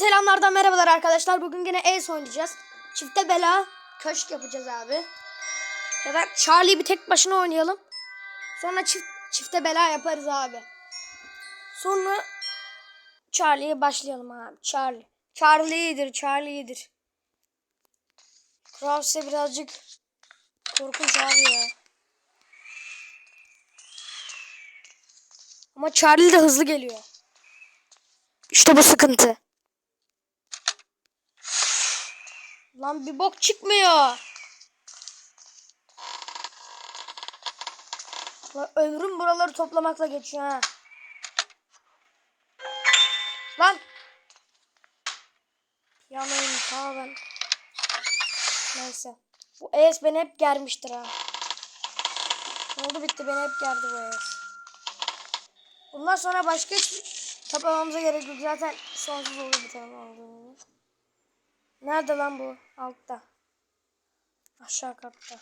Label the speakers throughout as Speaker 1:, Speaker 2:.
Speaker 1: selamlardan merhabalar arkadaşlar. Bugün yine Ace oynayacağız. Çifte bela köşk yapacağız abi. Ya da Charlie'yi bir tek başına oynayalım. Sonra çift çifte bela yaparız abi. Sonra Charlie'ye başlayalım abi. Charlie. Charlie iyidir, Charlie iyidir. Krause birazcık korkunç abi ya. Ama Charlie de hızlı geliyor. İşte bu sıkıntı. Lan bir bok çıkmıyor. Lan ömrüm buraları toplamakla geçiyor ha. Lan. Yanayım ta ben. Neyse. Bu ES beni hep germiştir ha. Ne oldu bitti beni hep gerdi bu ES. Bundan sonra başka hiç toplamamıza gerek yok. Zaten sonsuz olur bir tane olduğunu. Nerede lan bu? Altta. Aşağı katta.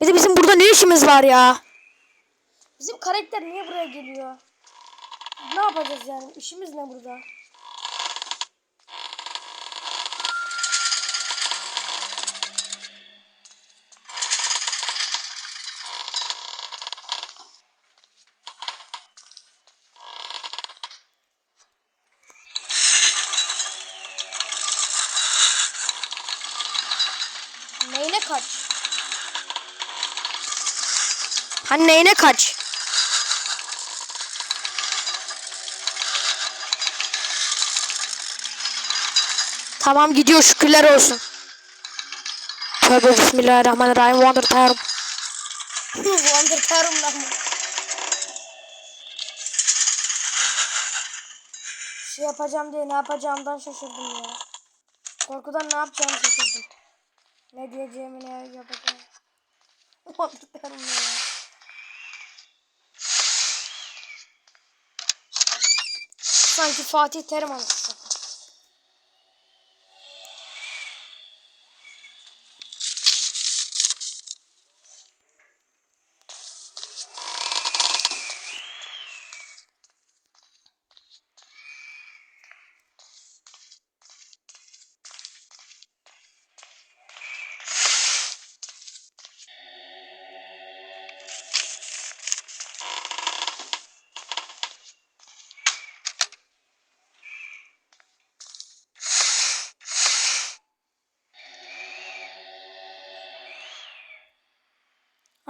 Speaker 1: Bir de bizim burada ne işimiz var ya? Bizim karakter niye buraya geliyor? Ne yapacağız yani? İşimiz ne burada? Neyine kaç? Hani neyine kaç? Tamam gidiyor şükürler olsun. Tövbe bismillahirrahmanirrahim. Wonder Tarım. Wonder Tarım lan bu. Şey yapacağım diye ne yapacağımdan şaşırdım ya. Korkudan ne yapacağımı şaşırdım. Ne diyeceğimi ne yapacağım. Wonder Tarım ya. Sanki Fatih Terim anlatıyor.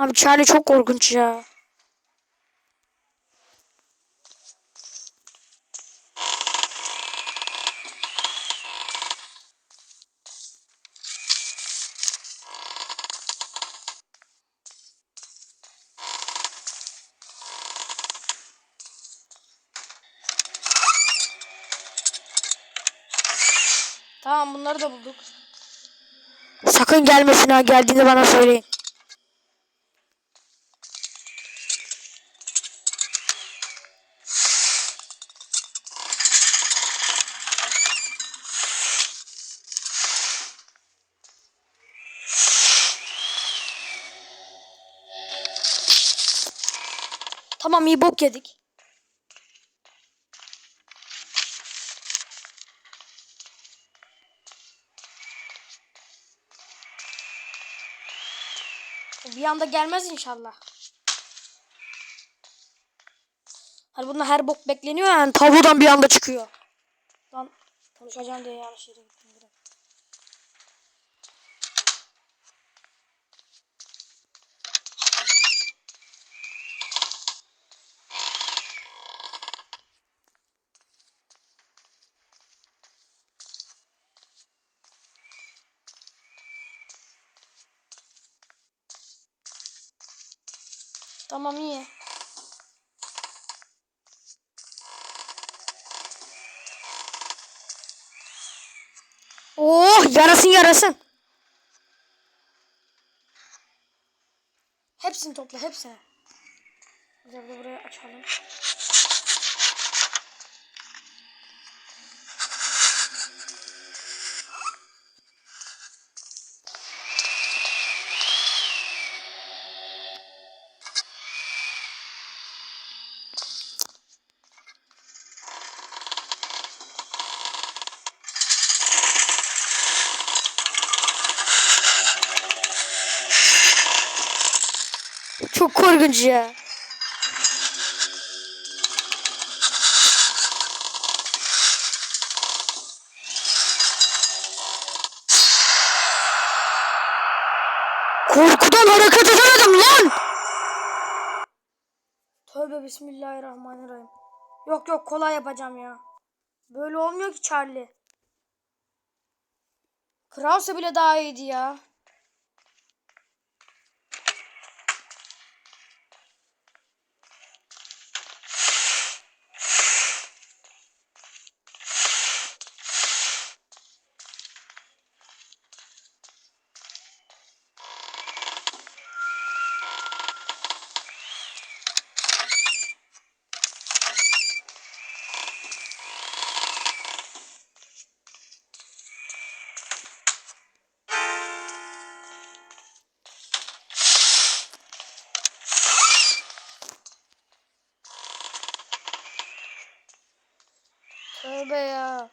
Speaker 1: Abi Charlie çok korkunç ya. Tamam bunları da bulduk. Sakın gelmesin ha geldiğinde bana söyleyin. Tamam iyi bok yedik. Bir anda gelmez inşallah. Hani bunda her bok bekleniyor yani tavuğdan bir anda çıkıyor. Lan konuşacağım diye yanlış yere gittim Tamam iyi. Oh yarasın yarasın. Hepsini topla hepsini. Güzel de buraya açalım. çok korkunç ya. Korkudan hareket edemedim lan. Tövbe bismillahirrahmanirrahim. Yok yok kolay yapacağım ya. Böyle olmuyor ki Charlie. Krause bile daha iyiydi ya. Tövbe ya.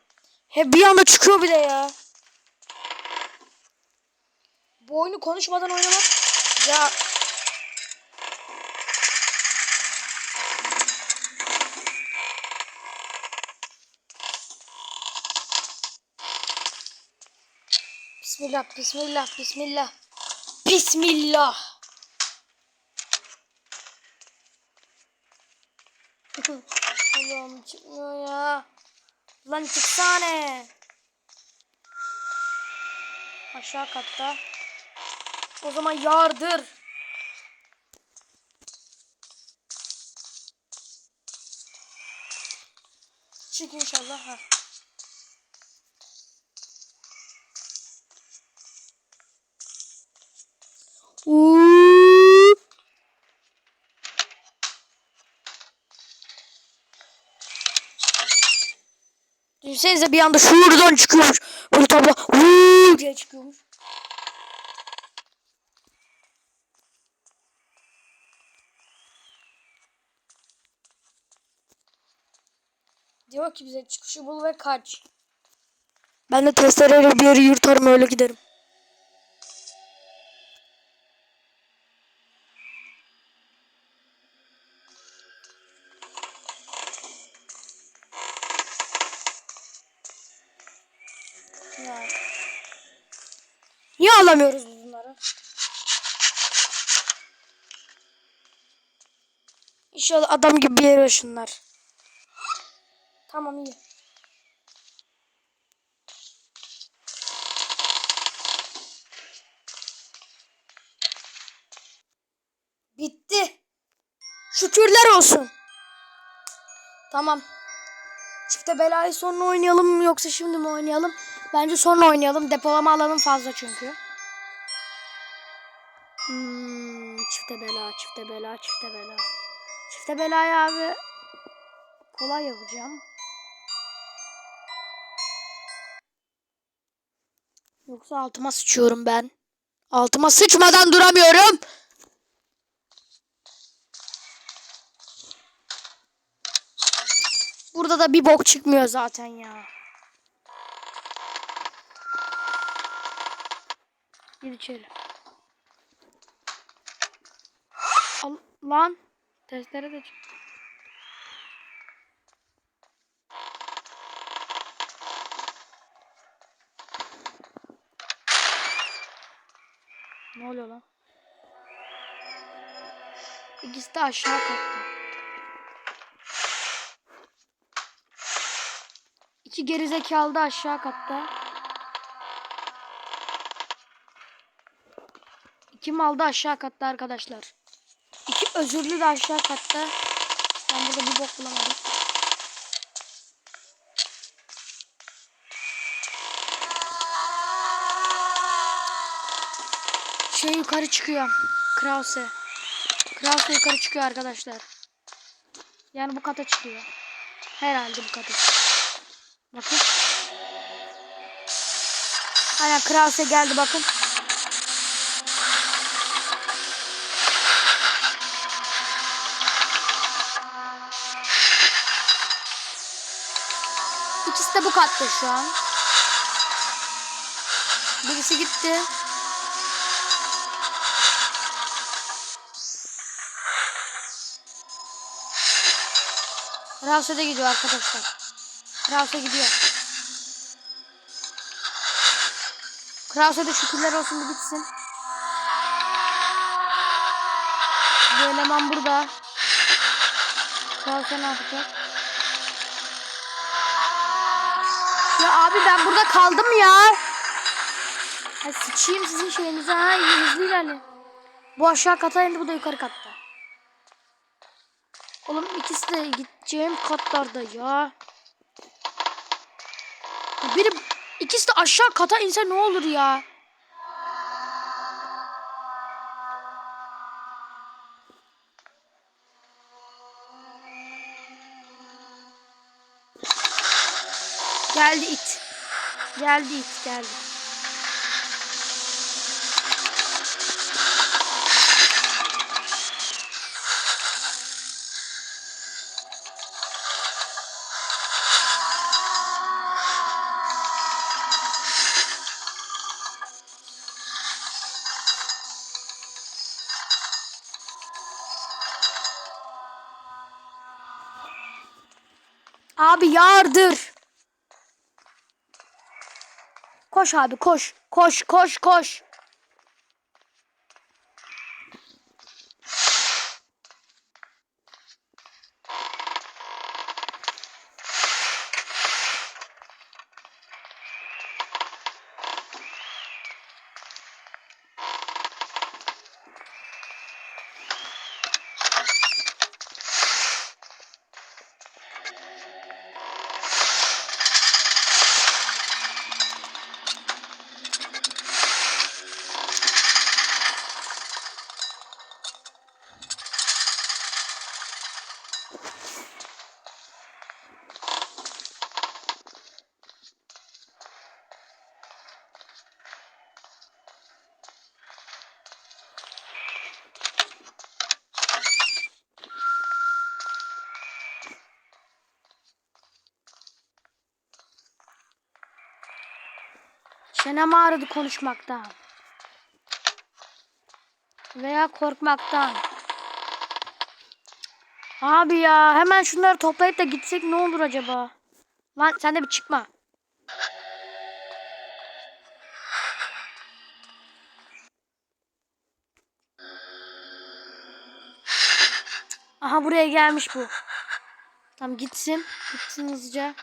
Speaker 1: He bir anda çıkıyor bir de ya. Bu oyunu konuşmadan oynamak ya Bismillah, bismillah, bismillah. Bismillah. Allah'ım çıkmıyor ya. Lan çıksana. Aşağı katta. O zaman yardır. Çık inşallah. Ha. Uuu. Düşünsenize bir anda şuradan çıkıyormuş. Böyle tablo vuuu diye çıkıyormuş. Diyor ki bize çıkışı bul ve kaç. Ben de testereyle bir yeri yırtarım öyle giderim. Biz bunları? İnşallah adam gibi bir yere şunlar. Tamam iyi. Bitti. Şükürler olsun. Tamam. Çifte belayı sonra oynayalım mı yoksa şimdi mi oynayalım? Bence sonra oynayalım. Depolama alanım fazla çünkü. Hmm, çifte bela, çifte bela, çifte bela. Çifte belayı abi kolay yapacağım. Yoksa altıma sıçıyorum ben. Altıma sıçmadan duramıyorum. Burada da bir bok çıkmıyor zaten ya. Gir içeri. Lan. Testere de çık. Ne oluyor lan? İkisi de aşağı katta. İki gerizekalı da aşağı katta. İki mal da aşağı katta arkadaşlar. İki özürlü de aşağı katta. Ben burada bir bok bulamadım. Şey yukarı çıkıyor. Krause. Krause yukarı çıkıyor arkadaşlar. Yani bu kata çıkıyor. Herhalde bu kata. Bakın. Aynen Krause geldi bakın. İkisi de bu katta şu an. Birisi gitti. Ravs'a da gidiyor arkadaşlar. Ravs'a gidiyor. Kraus'a da şükürler olsun bir gitsin. Bu eleman burada. Kraus'a ne yapacak? Abi ben burada kaldım ya. Ay sıçayım sizin şeyinize ha. Hızlı ilerle. Bu aşağı kata indi bu da yukarı katta. Oğlum ikisi de gideceğim katlarda ya. Biri ikisi de aşağı kata inse ne olur ya. Geldi it. Geldi it geldi. Abi yardır. Koş abi koş. Koş koş koş. Çenem ağrıdı konuşmaktan. Veya korkmaktan. Abi ya hemen şunları toplayıp da gitsek ne olur acaba? Lan sen de bir çıkma. Aha buraya gelmiş bu. Tamam gitsin. Gitsin hızlıca.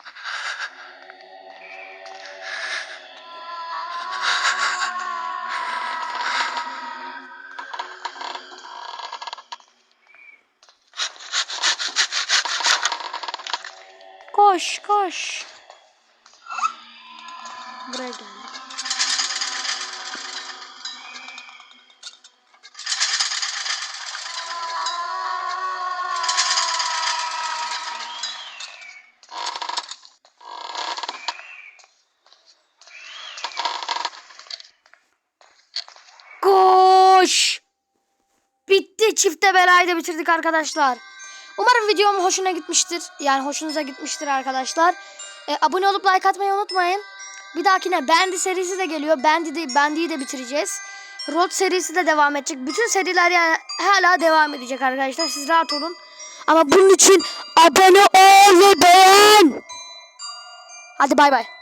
Speaker 1: Koş koş. Buraya geldik. Koş. Bitti. Çifte belayı da bitirdik arkadaşlar. Umarım videom hoşuna gitmiştir. Yani hoşunuza gitmiştir arkadaşlar. E, abone olup like atmayı unutmayın. Bir dahakine Bandy serisi de geliyor. Bandy de, Bandy'yi de bitireceğiz. Road serisi de devam edecek. Bütün seriler yani hala devam edecek arkadaşlar. Siz rahat olun. Ama bunun için abone ol ve beğen. Hadi bay bay.